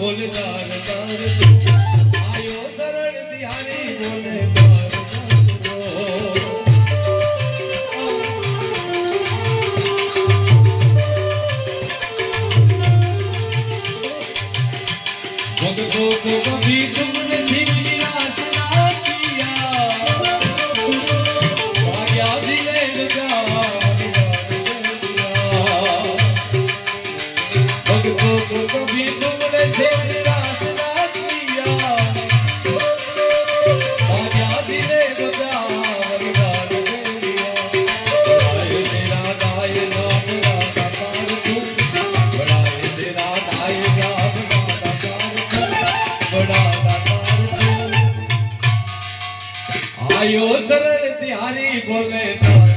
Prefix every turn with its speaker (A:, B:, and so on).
A: બોલનાર ભગતો કો કભી તુમ નથી આયો સરળ ત્યારી બોલે તારી